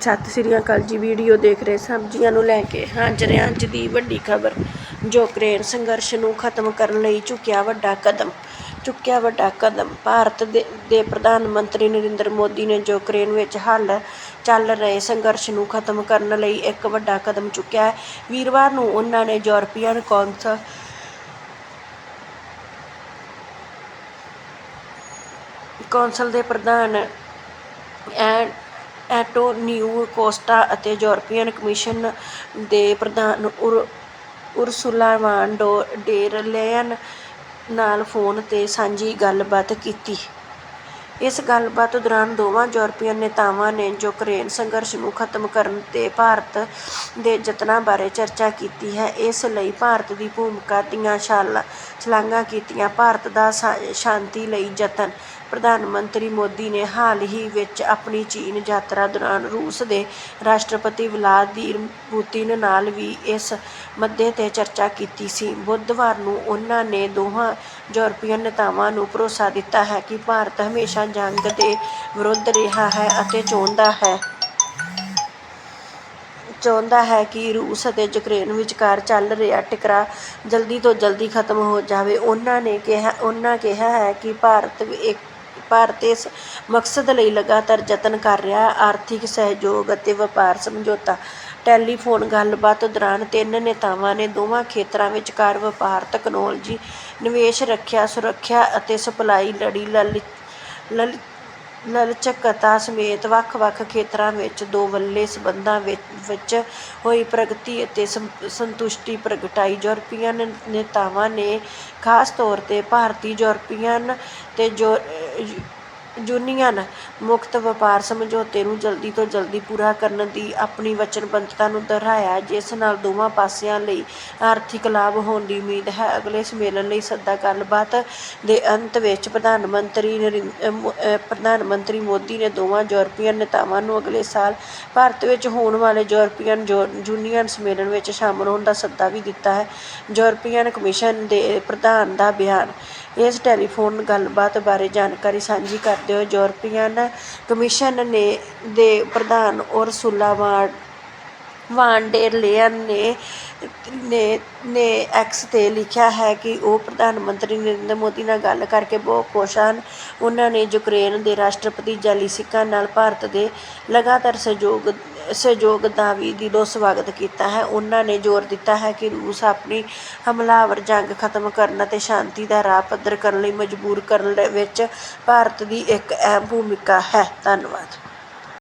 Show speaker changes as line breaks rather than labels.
ਸਤਿ ਸ੍ਰੀ ਅਕਾਲ ਜੀ, ਵੀਡੀਓ ਦੇਖ ਰਹੇ ਸਬਜ਼ੀਆਂ ਨੂੰ ਲੈ ਕੇ ਹਾਜ਼ਰ ਹਾਂ ਅੱਜ ਦੀ ਵੱਡੀ ਖਬਰ। ਯੂਕਰੇਨ ਸੰਘਰਸ਼ ਨੂੰ ਖਤਮ ਕਰਨ ਲਈ ਚੁੱਕਿਆ ਵੱਡਾ ਕਦਮ, ਚੁੱਕਿਆ ਵੱਡਾ ਕਦਮ। ਭਾਰਤ ਦੇ ਦੇ ਪ੍ਰਧਾਨ ਮੰਤਰੀ ਨਰਿੰਦਰ ਮੋਦੀ ਨੇ ਯੂਕਰੇਨ ਵਿੱਚ ਹੱਲ ਚੱਲ ਰਹੇ ਸੰਘਰਸ਼ ਨੂੰ ਖਤਮ ਕਰਨ ਲਈ ਇੱਕ ਵੱਡਾ ਕਦਮ ਚੁੱਕਿਆ ਹੈ। ਵੀਰਵਾਰ ਨੂੰ ਉਹਨਾਂ ਨੇ ਯੂਰਪੀਅਨ ਕੌਂਸਲ ਕੌਂਸਲ ਦੇ ਪ੍ਰਧਾਨ ਐ ਐਂਟੋਨੀਓ ਕੋਸਟਾ ਅਤੇ ਯੂਰਪੀਅਨ ਕਮਿਸ਼ਨ ਦੇ ਪ੍ਰਧਾਨ ਉਰ, ਉਰਸੁਲਾ ਵਾਨ ਡੋ ਡੇਰ ਲੈਨ ਨਾਲ ਫੋਨ 'ਤੇ ਸਾਂਝੀ ਗੱਲਬਾਤ ਕੀਤੀ। ਇਸ ਗੱਲਬਾਤ ਦੌਰਾਨ ਦੋਵਾਂ ਯੂਰਪੀਅਨ ਨੇਤਾਵਾਂ ਨੇ ਯੂਕਰੇਨ ਸੰਘਰਸ਼ ਨੂੰ ਖਤਮ ਕਰਨ ਤੇ ਭਾਰਤ ਦੇ ਯਤਨਾਂ ਬਾਰੇ ਚਰਚਾ ਕੀਤੀ ਹੈ। ਇਸ ਲਈ ਭਾਰਤ ਦੀ ਭੂਮਿਕਾ ਦੀਆਂ ਸ਼ਾਲਾ ਸ਼ਲਾਘਾ ਕੀਤੀਆਂ। ਭਾਰਤ ਦਾ ਸ਼ਾ- ਸ਼ਾਂਤੀ ਲਈ ਯਤਨ। ਪ੍ਰਧਾਨ ਮੰਤਰੀ ਮੋਦੀ ਨੇ ਹਾਲ ਹੀ ਵਿੱਚ ਆਪਣੀ ਚੀਨ ਯਾਤਰਾ ਦੌਰਾਨ ਰੂਸ ਦੇ ਰਾਸ਼ਟਰਪਤੀ ਵਲਾਦੀਮੀਰ ਪੁਤਿਨ ਨਾਲ ਵੀ ਇਸ ਮੁੱਦੇ 'ਤੇ ਚਰਚਾ ਕੀਤੀ ਸੀ। ਬੁੱਧਵਾਰ ਨੂੰ ਉਹਨਾਂ ਨੇ ਦੋਹਾਂ ਯੂਰਪੀਅਨ ਨੇਤਾਵਾਂ ਨੂੰ ਭਰੋਸਾ ਦਿੱਤਾ ਹੈ ਕਿ ਭਾਰਤ ਹਮੇਸ਼ਾ ਜੰਗ ਦੇ ਵਿਰੁੱਧ ਰਿਹਾ ਹੈ ਅਤੇ ਚਾਹੁੰਦਾ ਹੈ ਚਾਹੁੰਦਾ ਹੈ ਕਿ ਰੂਸ ਅਤੇ ਯੂਕਰੇਨ ਵਿਚਕਾਰ ਚੱਲ ਰਿਹਾ ਟਕਰਾਅ ਜਲਦੀ ਤੋਂ ਜਲਦੀ ਖਤਮ ਹੋ ਜਾਵੇ। ਉਹਨਾਂ ਨੇ ਕਿਹਾ ਉਹਨਾਂ ਕਿਹਾ ਹੈ ਕਿ ਭਾਰਤ ਇੱਕ ਭਾਰਤ ਇਸ ਮਕਸਦ ਲਈ ਲਗਾਤਾਰ ਯਤਨ ਕਰ ਰਿਹਾ ਹੈ। ਆਰਥਿਕ ਸਹਿਯੋਗ ਅਤੇ ਵਪਾਰ ਸਮਝੌਤਾ, ਟੈਲੀਫੋਨ ਗੱਲਬਾਤ ਦੌਰਾਨ ਤਿੰਨ ਨੇਤਾਵਾਂ ਨੇ ਦੋਵਾਂ ਖੇਤਰਾਂ ਵਿਚਕਾਰ ਵਪਾਰ, ਤਕਨਾਲੋਜੀ, ਨਿਵੇਸ਼ ਰੱਖਿਆ, ਸੁਰੱਖਿਆ ਅਤੇ ਸਪਲਾਈ ਲੜੀ ਲਲ ਲਲ ਲਚਕਤਾ ਸਮੇਤ ਵੱਖ-ਵੱਖ ਖੇਤਰਾਂ ਵਿੱਚ ਦੋਵੱਲੇ ਸਬੰਧਾਂ ਵਿ- ਵਿੱਚ ਹੋਈ ਪ੍ਰਗਤੀ ਅਤੇ ਸੰਤੁਸ਼ਟੀ ਪ੍ਰਗਟਾਈ। ਯੂਰਪੀਅਨ ਨੇਤਾਵਾਂ ਨੇ ਖਾਸ ਤੌਰ 'ਤੇ ਭਾਰਤੀ ਯੂਰਪੀਅਨ ਤੇ ਯੂ- ਯੂਨੀਅਨ ਮੁਕਤ ਵਪਾਰ ਸਮਝੌਤੇ ਨੂੰ ਜਲਦੀ ਤੋਂ ਜਲਦੀ ਪੂਰਾ ਕਰਨ ਦੀ ਆਪਣੀ ਵਚਨਬੱਧਤਾ ਨੂੰ ਦੁਹਰਾਇਆ, ਜਿਸ ਨਾਲ ਦੋਵਾਂ ਪਾਸਿਆਂ ਲਈ ਆਰਥਿਕ ਲਾਭ ਹੋਣ ਦੀ ਉਮੀਦ ਹੈ। ਅਗਲੇ ਸੰਮੇਲਨ ਲਈ ਸੱਦਾ ਗੱਲਬਾਤ ਦੇ ਅੰਤ ਵਿੱਚ ਪ੍ਰਧਾਨ ਮੰਤਰੀ ਨਰਿੰ- ਪ੍ਰਧਾਨ ਮੰਤਰੀ ਮੋਦੀ ਨੇ ਦੋਵਾਂ ਯੂਰਪੀਅਨ ਨੇਤਾਵਾਂ ਨੂੰ ਅਗਲੇ ਸਾਲ ਭਾਰਤ ਵਿੱਚ ਹੋਣ ਵਾਲੇ ਯੂਰਪੀਅਨ ਯੂ- ਯੂਨੀਅਨ ਸੰਮੇਲਨ ਵਿੱਚ ਸ਼ਾਮਲ ਹੋਣ ਦਾ ਸੱਦਾ ਵੀ ਦਿੱਤਾ ਹੈ। ਯੂਰਪੀਅਨ ਕਮਿਸ਼ਨ ਦੇ ਪ੍ਰਧਾਨ ਦਾ ਬਿਆਨ ਇਸ ਟੈਲੀਫੋਨ ਗੱਲਬਾਤ ਬਾਰੇ ਜਾਣਕਾਰੀ ਸਾਂਝੀ ਕਰਦੇ ਹੋਏ ਯੂਰਪੀਅਨ ਕਮਿਸ਼ਨ ਨੇ ਦੇ ਪ੍ਰਧਾਨ ਉਰਸੁਲਾ ਵਾਨ ਵਾਨ ਡੇਰ ਲੇਅਨ ਨੇ ਨੇ ਨੇ ਐਕਸ 'ਤੇ ਲਿਖਿਆ ਹੈ ਕਿ ਉਹ ਪ੍ਰਧਾਨ ਮੰਤਰੀ ਨਰਿੰਦਰ ਮੋਦੀ ਨਾਲ ਗੱਲ ਕਰਕੇ ਬਹੁਤ ਖੁਸ਼ ਹਨ। ਉਹਨਾਂ ਨੇ ਯੂਕਰੇਨ ਦੇ ਰਾਸ਼ਟਰਪਤੀ ਜੈਲੀਸਿਕਾ ਨਾਲ ਭਾਰਤ ਦੇ ਲਗਾਤਾਰ ਸਹਿਯੋਗ ਸਹਿਯੋਗ ਦਾ ਵੀ ਦਿਲੋਂ ਸਵਾਗਤ ਕੀਤਾ ਹੈ। ਉਹਨਾਂ ਨੇ ਜ਼ੋਰ ਦਿੱਤਾ ਹੈ ਕਿ ਰੂਸ ਆਪਣੀ ਹਮਲਾਵਰ ਜੰਗ ਖਤਮ ਕਰਨ ਅਤੇ ਸ਼ਾਂਤੀ ਦਾ ਰਾਹ ਪੱਧਰ ਕਰਨ ਲਈ ਮਜਬੂਰ ਕਰਨ ਵਿੱਚ ਭਾਰਤ ਦੀ ਇੱਕ ਅਹਿਮ ਭੂਮਿਕਾ ਹੈ। ਧੰਨਵਾਦ।